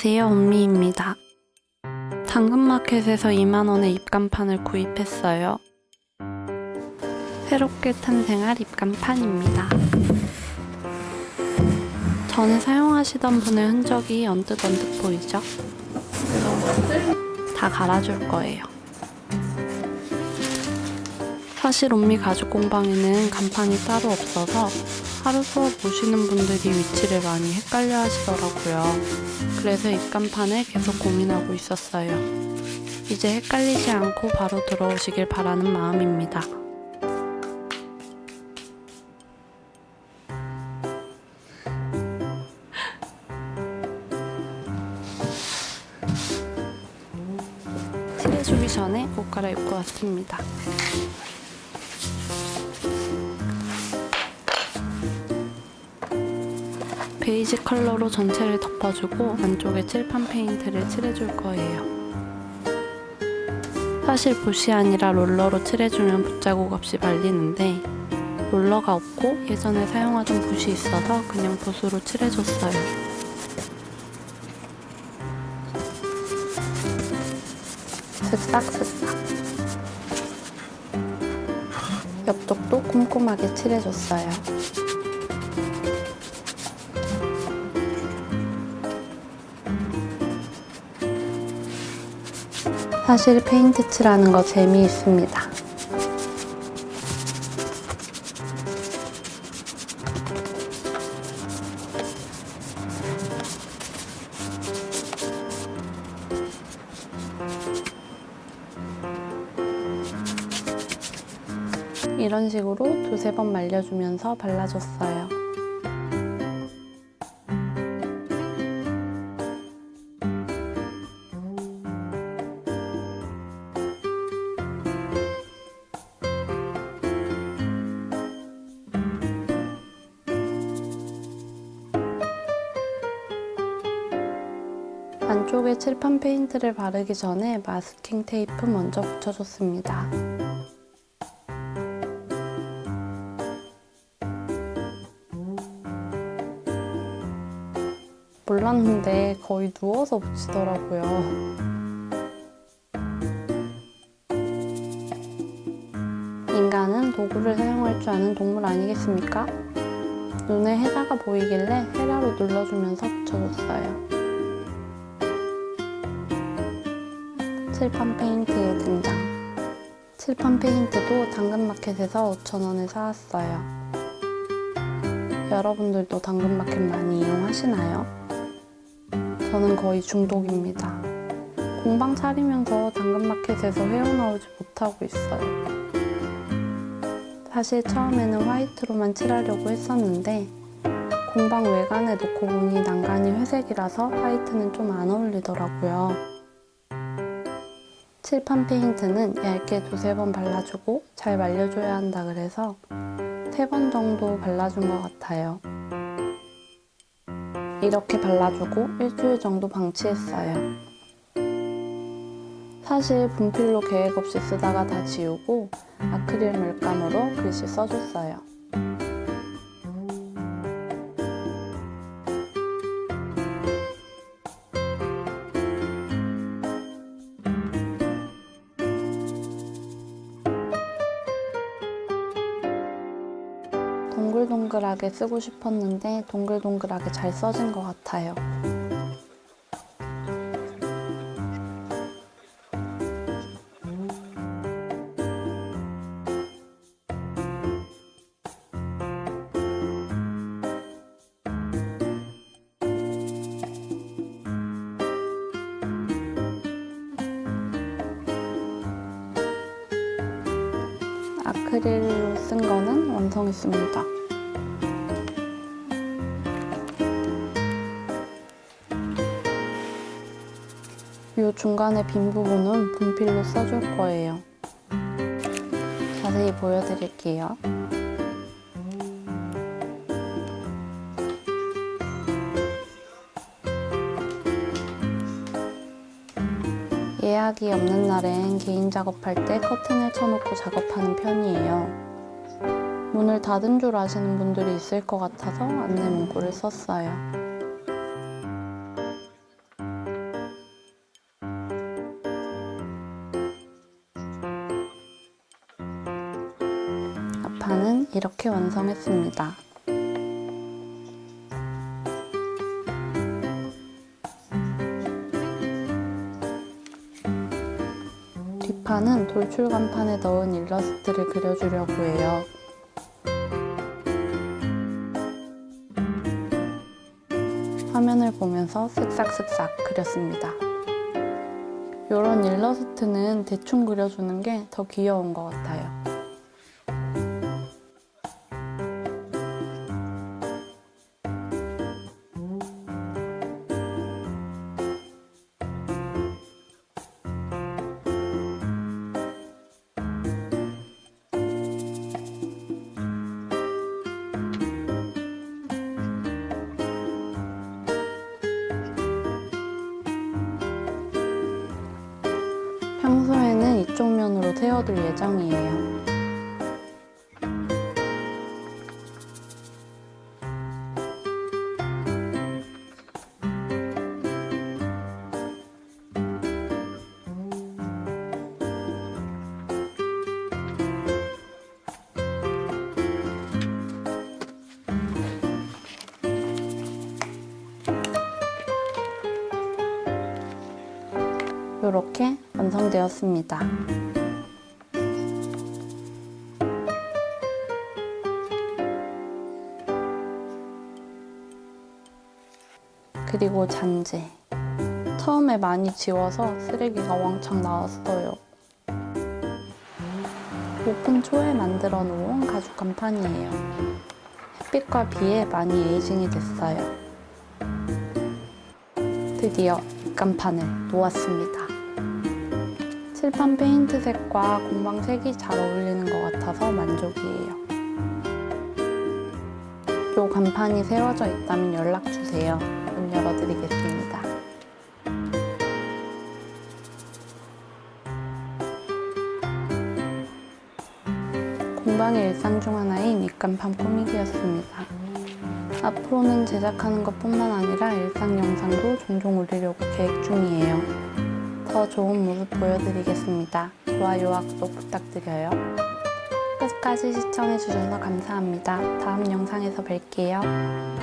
안녕하세요, 은미입니다. 당근마켓에서 2만원의 입간판을 구입했어요. 새롭게 탄생할 입간판입니다. 전에 사용하시던 분의 흔적이 언뜻 언뜻 보이죠? 다 갈아줄 거예요. 사실 온미 가죽 공방에는 간판이 따로 없어서 하루 수업 오시는 분들이 위치를 많이 헷갈려 하시더라고요. 그래서 입간판을 계속 고민하고 있었어요. 이제 헷갈리지 않고 바로 들어오시길 바라는 마음입니다. 칠해주기 전에 옷 갈아입고 왔습니다. 베이지 컬러로 전체를 덮어주고 안쪽에 칠판 페인트를 칠해줄 거예요. 사실 붓이 아니라 롤러로 칠해주면 붓자국 없이 발리는데 롤러가 없고 예전에 사용하던 붓이 있어서 그냥 붓으로 칠해줬어요. 슥싹슥싹 옆쪽도 꼼꼼하게 칠해줬어요. 사실 페인트 칠하는 거 재미있습니다. 이런 식으로 두세 번 말려주면서 발라줬어요. 안쪽에 칠판 페인트를 바르기 전에 마스킹 테이프 먼저 붙여줬습니다. 몰랐는데 거의 누워서 붙이더라고요. 인간은 도구를 사용할 줄 아는 동물 아니겠습니까? 눈에 헤라가 보이길래 헤라로 눌러주면서 붙여줬어요. 칠판 페인트의 등장. 칠판 페인트도 당근마켓에서 5,000원에 사왔어요. 여러분들도 당근마켓 많이 이용하시나요? 저는 거의 중독입니다. 공방 차리면서 당근마켓에서 헤어나오지 못하고 있어요. 사실 처음에는 화이트로만 칠하려고 했었는데 공방 외관에 놓고 보니 난간이 회색이라서 화이트는 좀 안 어울리더라고요. 칠판 페인트는 얇게 두세 번 발라주고 잘 말려줘야 한다 그래서 세 번 정도 발라준 것 같아요. 이렇게 발라주고 일주일 정도 방치했어요. 사실 분필로 계획 없이 쓰다가 다 지우고 아크릴 물감으로 글씨 써줬어요. 동글동글하게 쓰고 싶었는데 동글동글하게 잘 써진 것 같아요. 아크릴로 쓴 거는 완성했습니다. 이 중간에 빈 부분은 분필로 써줄 거예요. 자세히 보여드릴게요. 예약이 없는 날엔 개인 작업할 때 커튼을 쳐놓고 작업하는 편이에요. 문을 닫은 줄 아시는 분들이 있을 것 같아서 안내 문구를 썼어요. 뒷판은 이렇게 완성했습니다. 뒷판은 돌출 간판에 넣은 일러스트를 그려주려고 해요. 화면을 보면서 쓱싹쓱싹 그렸습니다. 이런 일러스트는 대충 그려주는 게 더 귀여운 것 같아요. 평소에는 이쪽 면으로 세워둘 예정이에요. 이렇게 완성되었습니다. 그리고 잔재. 처음에 많이 지워서 쓰레기가 왕창 나왔어요. 오픈 초에 만들어 놓은 가죽 간판이에요. 햇빛과 비에 많이 에이징이 됐어요. 드디어 입간판을 놓았습니다. 칠판 페인트 색과 공방 색이 잘 어울리는 것 같아서 만족이에요. 요 간판이 세워져 있다면 연락주세요. 문 열어드리겠습니다. 공방의 일상 중 하나인 입간판 꾸미기였습니다. 앞으로는 제작하는 것 뿐만 아니라 일상 영상도 종종 올리려고 계획 중이에요. 더 좋은 모습 보여드리겠습니다. 좋아요와 구독 부탁드려요. 끝까지 시청해주셔서 감사합니다. 다음 영상에서 뵐게요.